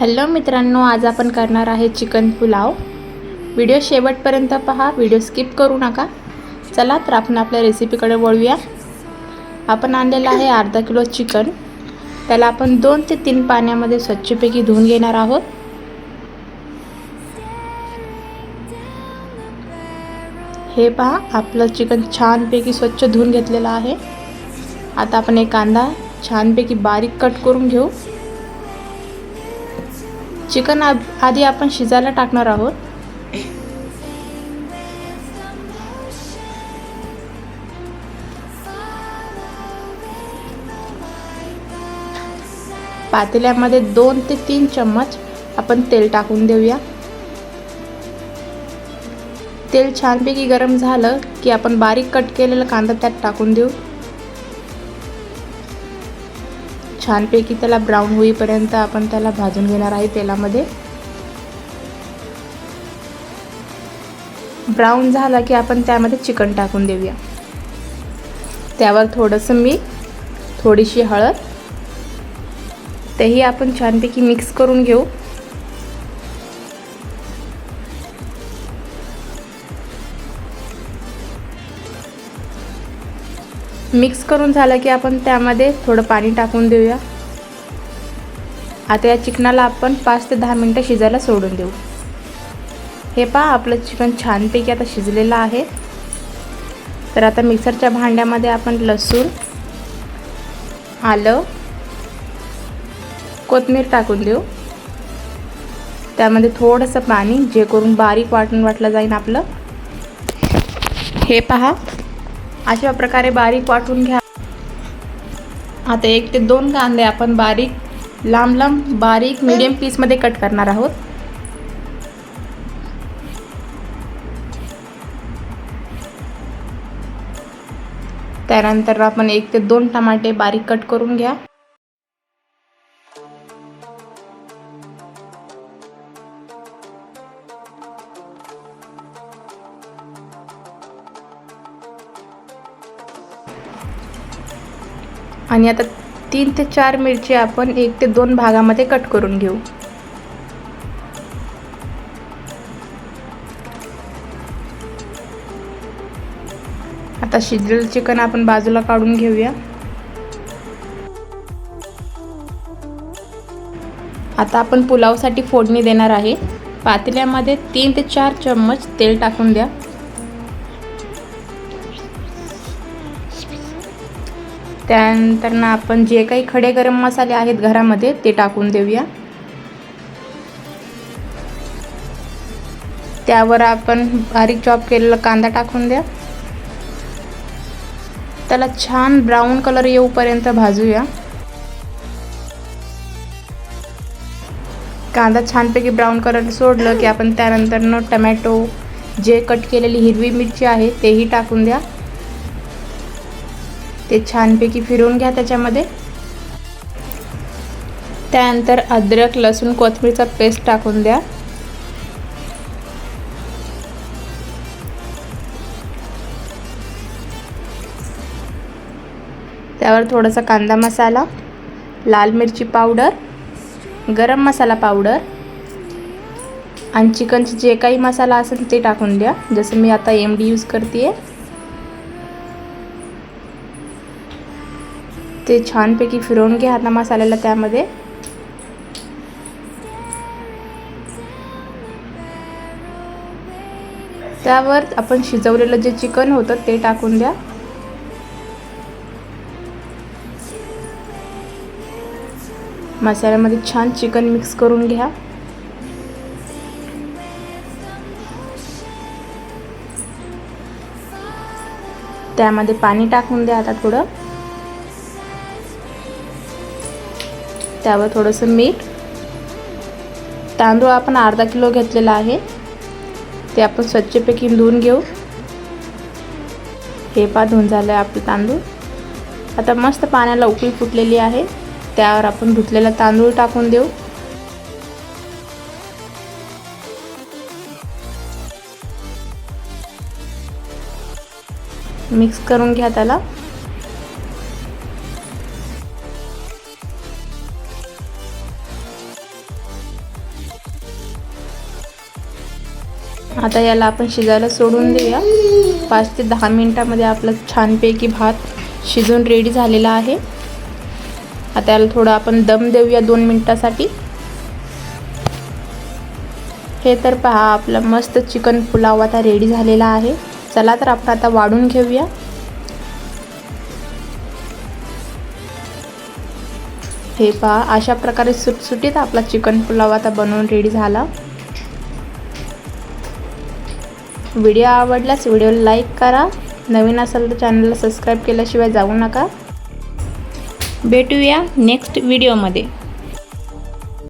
Hello मित्रांनो आज आपण करणार आहे चिकन पुलाव. व्हिडिओ शेवटपर्यंत पहा व्हिडिओ स्किप करू नका. चला तर आपण आपल्या रेसिपीकडे वळूया. आपण आणलेलं आहे अर्धा किलो चिकन. त्याला आपण दोन ते तीन पाण्यामध्ये स्वच्छपैकी धुवून घेणार आहोत. हे पहा आपलं चिकन छानपैकी स्वच्छ धुवून घेतलेलं आहे. आता आपण एक कांदा छानपैकी बारीक कट करून घेऊ. चिकन आधी आपण शिजायला टाकणार आहोत. पातेल्यामध्ये दोन ते तीन चम्मच आपण तेल टाकून देऊया. तेल छानपैकी गरम झालं की आपण बारीक कट केलेला कांदा त्यात टाकून देऊ. छानपैकी त्याला ब्राऊन होईपर्यंत आपण त्याला भाजून घेणार आहे तेलामध्ये. ब्राऊन झाला की आपण त्यामध्ये चिकन टाकून देऊया. त्यावर थोडंसं मीठ थोडीशी हळद. तेही आपण छानपैकी मिक्स करून घेऊ. मिक्स करून झालं की आपण त्यामध्ये थोडं पाणी टाकून देऊया. आता या चिकनाला आपण पाच ते दहा मिनटं शिजायला सोडून देऊ. हे पहा आपलं चिकन छानपैकी आता शिजलेलं आहे. तर आता मिक्सरच्या भांड्यामध्ये आपण लसूण आलं कोथमीर टाकून देऊ. त्यामध्ये थोडंसं पाणी जे करून बारीक वाटून वाटलं जाईल आपलं. हे पहा अशा प्रकारे बारीक वाटून घ्या. आता एक ते दोन कांदे आपण बारीक लांब लांब बारीक मिडियम पीसमध्ये कट करणार आहोत. त्यानंतर आपण एक ते दोन टमाटे बारीक कट करून घ्या. आणि आता तीन ते चार मिरची आपण एक ते दोन भागामध्ये कट करून घेऊ. आता शिजलेलं चिकन आपण बाजूला काढून घेऊया. आता आपण पुलावसाठी फोडणी देणार आहे. पातेल्यामध्ये तीन ते चार चम्मच तेल टाकून द्या. त्यानंतर ना आपण जे काही खडे गरम मसाले आहेत घरामध्ये ते टाकून देऊया. त्यावर आपण बारीक चॉप केलेला कांदा टाकून द्या. त्याला छान ब्राऊन कलर येऊपर्यंत भाजूया. कांदा छानपैकी ब्राऊन कलर सोडलं की आपण त्यानंतर न टमॅटो जे कट केलेली हिरवी मिरची आहे तेही टाकून द्या. ते छानपैकी फिरवून घ्या त्याच्यामध्ये. त्यानंतर अद्रक लसूण कोथिंबीरचा पेस्ट टाकून द्या. त्यावर थोडासा कांदा मसाला लाल मिरची पावडर गरम मसाला पावडर आणि चिकनचे जे काही मसाला असेल ते टाकून द्या. जसं मी आता एम डी यूज करते आहे ते छानपैकी फिरवून घ्या आता मसाल्याला त्यामध्ये. त्यावर आपण शिजवलेलं जे चिकन होतं ते टाकून द्या. मसाल्यामध्ये छान चिकन मिक्स करून घ्या. त्यामध्ये पाणी टाकून द्या आता थोडं. त्यावर थोडंसं मीठ तांदूळ आपण अर्धा किलो घेतलेला आहे. ते आपण स्वच्छपैकी धुवून घेऊ. हे पा धुवून झालं आहे आपलं तांदूळ. आता मस्त पाण्याला उकळी फुटलेली आहे. त्यावर आपण धुतलेला तांदूळ टाकून देऊ. मिक्स करून घ्या त्याला. आता याला आपण शिजायला सोडून देऊया. पाच ते दहा मिनटामध्ये आपलं छानपैकी भात शिजून रेडी झालेला आहे. आता याला थोडं आपण दम देऊया दोन मिनटासाठी. हे तर पहा आपलं मस्त चिकन पुलाव आता रेडी झालेला आहे. चला तर आपण आता वाढून घेऊया. हे पहा अशा प्रकारे सुटसुटीत आपला चिकन पुलाव आता बनवून रेडी झाला. व्हिडिओ आवडल्यास व्हिडिओला लाईक करा. नवीन असेल तर चॅनलला सबस्क्राईब केल्याशिवाय जाऊ नका. भेटूया नेक्स्ट व्हिडिओमध्ये.